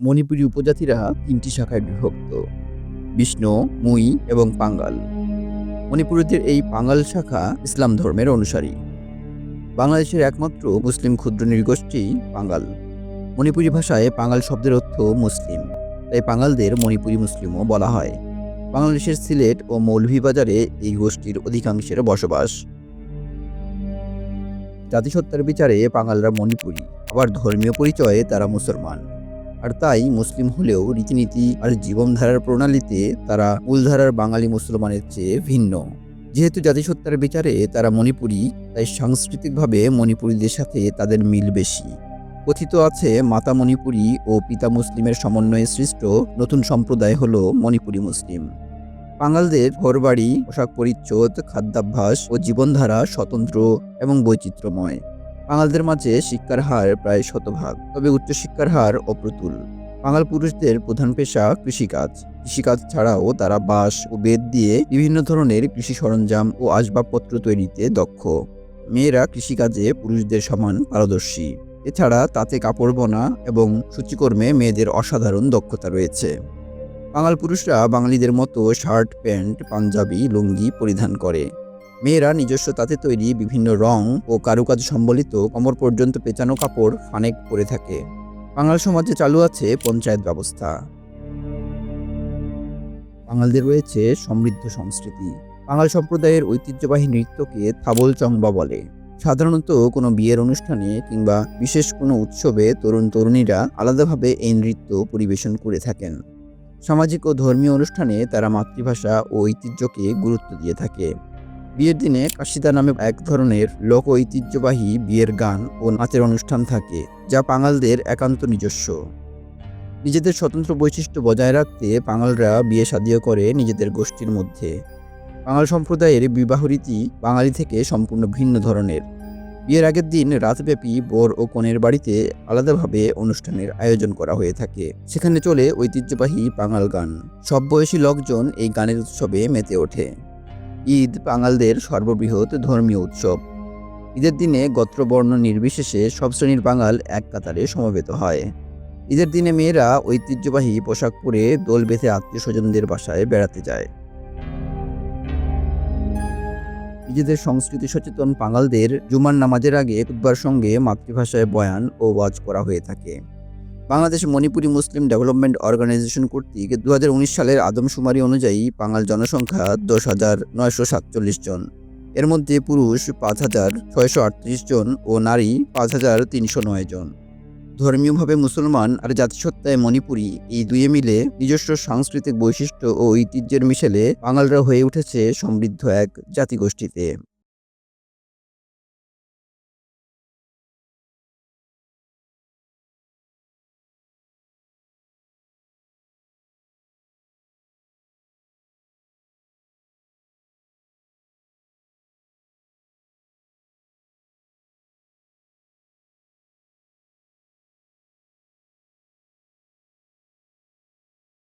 মণিপুরী উপজাতিরা তিনটি শাখায় বিভক্ত, বিষ্ণু, মুই এবং পাঙ্গাল। মণিপুরীদের এই পাঙ্গাল শাখা ইসলাম ধর্মের অনুসারী। বাংলাদেশের একমাত্র মুসলিম ক্ষুদ্র নৃগোষ্ঠী পাঙ্গাল। মণিপুরী ভাষায় পাঙ্গাল শব্দের অর্থ মুসলিম, তাই পাঙ্গালদের মণিপুরী মুসলিমও বলা হয়। বাংলাদেশের সিলেট ও মৌলভীবাজারে এই গোষ্ঠীর অধিকাংশের বসবাস। জাতিসত্তার বিচারে বাঙালরা মণিপুরী, আবার ধর্মীয় পরিচয়ে তারা মুসলমান। আর তাই মুসলিম হলেও রীতিনীতি আর জীবনধারার প্রণালীতে তারা মূলধারার বাঙালি মুসলমানের চেয়ে ভিন্ন। যেহেতু জাতিসত্তার বিচারে তারা মণিপুরী, তাই সাংস্কৃতিকভাবে মণিপুরীদের সাথে তাদের মিল বেশি। কথিত আছে, মাতা মণিপুরী ও পিতা মুসলিমের সমন্বয়ে সৃষ্ট নতুন সম্প্রদায় হল মণিপুরী মুসলিম। বাঙালদের ঘরবাড়ি, পোশাক পরিচ্ছদ, খাদ্যাভ্যাস ও জীবনধারা স্বতন্ত্র এবং বৈচিত্র্যময়। বাঙালদের মাঝে শিক্ষার হার প্রায় শতভাগ, তবে উচ্চশিক্ষার হার অপ্রতুল। বাঙাল পুরুষদের প্রধান পেশা কৃষিকাজ। কৃষিকাজ ছাড়াও তারা বাঁশ ও বেত দিয়ে বিভিন্ন ধরনের কৃষি সরঞ্জাম ও আসবাবপত্র তৈরিতে দক্ষ। মেয়েরা কৃষিকাজে পুরুষদের সমান পারদর্শী। এছাড়া তাতে কাপড় বোনা এবং সূচিকর্মে মেয়েদের অসাধারণ দক্ষতা রয়েছে। বাঙাল পুরুষরা বাঙালিদের মতো শার্ট, প্যান্ট, পাঞ্জাবি, লুঙ্গি পরিধান করে। মেয়েরা নিজস্ব তাতে তৈরি বিভিন্ন রং ও কারুকাজ সম্বলিত কমর পর্যন্ত পেঁচানো কাপড় ফানেক পরে থাকে। বাঙাল সমাজে চালু আছে পঞ্চায়েত ব্যবস্থা। বাঙালদের রয়েছে সমৃদ্ধ সংস্কৃতি। বাঙাল সম্প্রদায়ের ঐতিহ্যবাহী নৃত্যকে থাবল চংবা বলে। সাধারণত কোনো বিয়ের অনুষ্ঠানে কিংবা বিশেষ কোনো উৎসবে তরুণ তরুণীরা আলাদাভাবে এই নৃত্য পরিবেশন করে থাকেন। সামাজিক ও ধর্মীয় অনুষ্ঠানে তারা মাতৃভাষা ও ঐতিহ্যকে গুরুত্ব দিয়ে থাকে। বিয়ের দিনে কাশিদা নামে এক ধরনের লোক ঐতিহ্যবাহী বিয়ের গান ও নাচের অনুষ্ঠান থাকে, যা পাঙালদের একান্ত নিজস্ব। নিজেদের স্বতন্ত্র বৈশিষ্ট্য বজায় রাখতে পাঙালরা বিয়ে শাদিও করে নিজেদের গোষ্ঠীর মধ্যে। বাঙাল সম্প্রদায়ের বিবাহ রীতি বাঙালি থেকে সম্পূর্ণ ভিন্ন ধরনের। বিয়ের আগের দিন রাতব্যাপী বর ও কনের বাড়িতে আলাদাভাবে অনুষ্ঠানের আয়োজন করা হয়ে থাকে। সেখানে চলে ঐতিহ্যবাহী বাঙাল গান। সব বয়সী লোকজন এই গানের উৎসবে মেতে ওঠে। ঈদ বাঙালদের সর্ববৃহৎ ধর্মীয় উৎসব। ঈদের দিনে গোত্রবর্ণ নির্বিশেষে সব শ্রেণির বাঙাল এক কাতারে সমবেত হয়। ঈদের দিনে মেয়েরা ঐতিহ্যবাহী পোশাক পরে দোল বেঁধে আত্মীয় স্বজনদের বাসায় বেড়াতে যায়। নিজেদের সংস্কৃতি সচেতন বাঙালদের জুমার নামাজের আগে খুতবার সঙ্গে মাতৃভাষায় বয়ান ও ওয়াজ করা হয়ে থাকে। Bangladesh Manipuri Muslim development organisation কর্তৃক দু হাজার উনিশ সালের আদমশুমারি অনুযায়ী বাঙাল জনসংখ্যা দশ হাজার নয়শো সাতচল্লিশ জন। এর মধ্যে পুরুষ পাঁচ হাজার ছয়শো আটত্রিশ জন ও নারী পাঁচ হাজার তিনশো নয় জন। ধর্মীয়ভাবে মুসলমান আর জাতিসত্তায় মণিপুরী এই দুয়ে মিলে নিজস্ব সাংস্কৃতিক বৈশিষ্ট্য ও ঐতিহ্যের মিশেলে বাঙালরা হয়ে উঠেছে সমৃদ্ধ এক জাতিগোষ্ঠীতে।